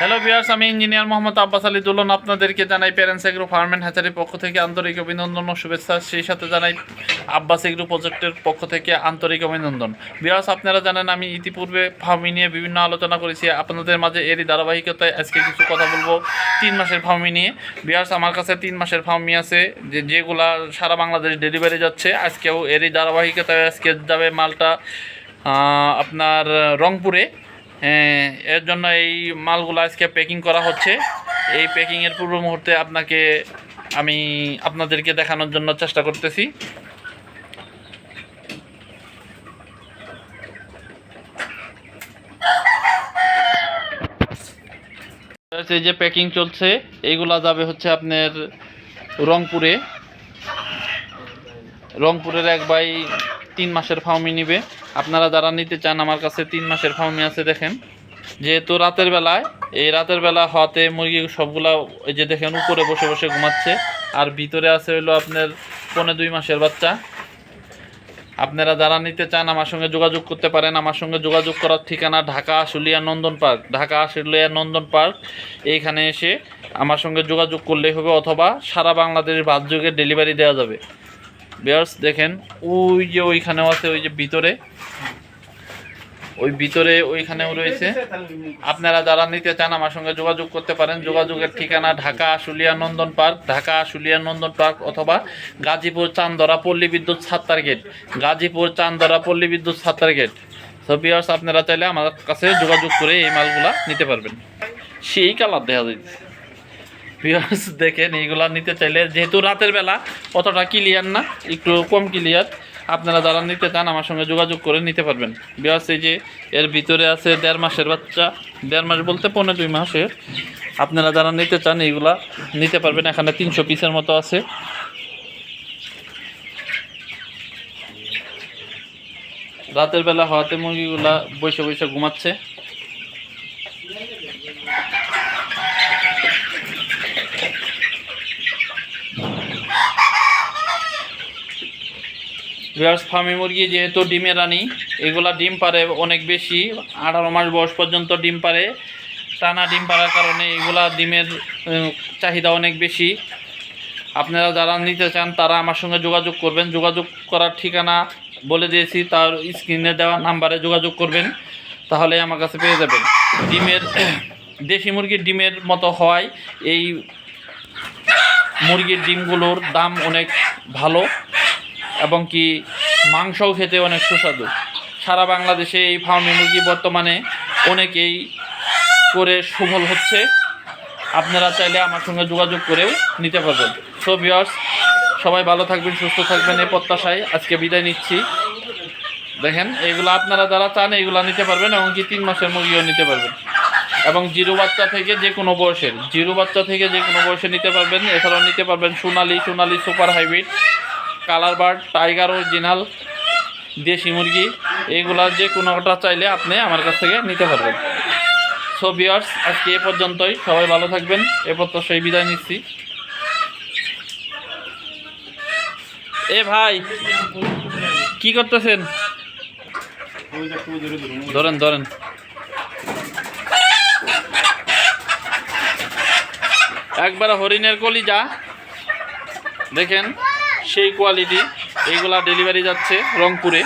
Hello viewers আমি engineer Mohammad Abbas Ali Dulon আপনাদেরকে জানাই প্যারেন্টস এগ্রো ফার্ম অ্যান্ড হ্যাচারির পক্ষ থেকে আন্তরিক অভিনন্দন ও শুভেচ্ছা। সেই সাথে জানাই আব্বাস এগ্রো প্রজেক্টের পক্ষ থেকে আন্তরিক অভিনন্দন। ভিউয়ার্স আপনারা জানেন আমি ইতিপূর্বে ফার্মি নিয়ে বিভিন্ন আলোচনা করেছি। আপনাদের মাঝে এরই ধারাবাহিকতায় আজকে কিছু কথা বলব তিন মাসের ফার্মি নিয়ে। ভিউয়ার্স আমার কাছে তিন মাসের ফার্মি আছে, যে যেগুলা সারা বাংলাদেশ ডেলিভারি যাচ্ছে। আজকেও এরই ধারাবাহিকতায় আজকে যাবে মালটা আপনার রংপুরে। এর জন্য এই মালগুলো আজকে প্যাকিং করা হচ্ছে। এই প্যাকিংয়ের পূর্ব মুহূর্তে আপনাকে আমি আপনাদেরকে দেখানোর জন্য চেষ্টা করতেছি। এই যে প্যাকিং চলছে, এইগুলা যাবে হচ্ছে আপনার রংপুরে। রংপুরের এক বাই তিন মাসের ফার্মি নিবে। আপনারা যারা নিতে চান, আমার কাছে তিন মাসের ফার্মি আছে, দেখেন। যেহেতু রাতের বেলায়, এই রাতের বেলা হওয়াতে মুরগি সবগুলা এই যে দেখেন, উপরে বসে বসে ঘুমাচ্ছে। আর ভিতরে আছে হলো আপনার পনেরো দুই মাসের বাচ্চা। আপনারা যারা নিতে চান, আমার সঙ্গে যোগাযোগ করতে পারেন। আমার সঙ্গে যোগাযোগ করার ঠিকানা ঢাকা আশুলিয়া নন্দন পার্ক। ঢাকা আশুলিয়া নন্দন পার্ক। এইখানে এসে আমার সঙ্গে যোগাযোগ করলেই হবে, অথবা সারা বাংলাদেশ বাদযোগে ডেলিভারি দেওয়া যাবে। বেয়ার্স দেখেন, ওই যে ওইখানেও আছে, ওই যে ভিতরে। ওই ভিতরে ওইখানেও রয়েছে। আপনারা যারা নিতে চান আমার সঙ্গে যোগাযোগ করতে পারেন। যোগাযোগের ঠিকানা ঢাকা আশুলিয়া নন্দন পার্ক, ঢাকা আশুলিয়া নন্দন পার্ক অথবা গাজীপুর চান্দরা পল্লী বিদ্যুৎ সাত্তার গেট গাজীপুর চান্দরা পল্লী বিদ্যুৎ সাত্তার গেট তো বিয়ার্স আপনারা চাইলে আমার কাছে যোগাযোগ করে এই মালগুলা নিতে পারবেন। সেই কালার দেখা যাচ্ছে ভিউয়ার্স দেখেন, এইগুলা নিতে চাইলে, যেহেতু রাতের বেলা, অতটা ক্লিয়ার না, একটু কম ক্লিয়ার আপনারা যারা নিতে চান, আমার সঙ্গে যোগাযোগ করে নিতে পারবেন। ভিউয়ার্স এই যে এর ভিতরে আছে দেড় মাসের বাচ্চা, দেড় মাস বলতে পনেরো দুই মাসের। আপনারা যারা নিতে চান, এইগুলা নিতে পারবেন, এখানে তিনশো পিসের মতো আছে। রাতের বেলা হওয়াতে মুরগিগুলা বসে বসে ঘুমাচ্ছে। ভিউয়ার্স ফার্মি মুরগি যেহেতু ডিমের রানী, এগুলা ডিম পারে অনেক বেশি। আঠারো মাস বয়স পর্যন্ত ডিম পারে। টানা ডিম পারার কারণে এগুলা ডিমের চাহিদা অনেক বেশি। আপনারা যারা নিতে চান, তারা আমার সঙ্গে যোগাযোগ করবেন। যোগাযোগ করার ঠিকানা বলে দিয়েছি, তার স্ক্রিনে দেওয়া নাম্বারে যোগাযোগ করবেন। তাহলে আমার কাছে পেয়ে যাবেন। ডিমের, দেশি মুরগির ডিমের মতো হওয়ায় এই মুরগির ডিমগুলোর দাম অনেক ভালো। এবং কি মাংসও খেতে অনেক সুস্বাদু। সারা বাংলাদেশে এই ফার্মি মুরগি বর্তমানে অনেকেই করে সুফল হচ্ছে। আপনারা চাইলে আমার সঙ্গে যোগাযোগ করেও নিতে পারবেন। সো ভিওর্স সবাই ভালো থাকবেন, সুস্থ থাকবেন এই প্রত্যাশায় আজকে বিদায় নিচ্ছি। দেখেন, এগুলো আপনারা যারা চান, এগুলো নিতে পারবেন এবং কি তিন মাসের মুরগিও নিতে পারবেন। এবং জিরো বাচ্চা থেকে যে কোনো বয়সের, জিরো বাচ্চা থেকে যে কোনো বয়সে নিতে পারবেন, এছাড়াও নিতে পারবেন Sonali Sonali super hybrid. Colour bird, tiger original দেশি মুরগি এইগুলা যে কোনোটা চাইলে আপনি আমার কাছ থেকে নিতে পারবেন। সো বিয়ার্স আজকে এ পর্যন্তই। সবাই ভালো থাকবেন। এ প্রত্যাশায় বিদায় নিচ্ছি। এ ভাই, কি করতেছেন? ধরেন ধরেন। একবার হরিণের কলি যা দেখেন। সেই কোয়ালিটি এইগুলা ডেলিভারি যাচ্ছে রংপুরে।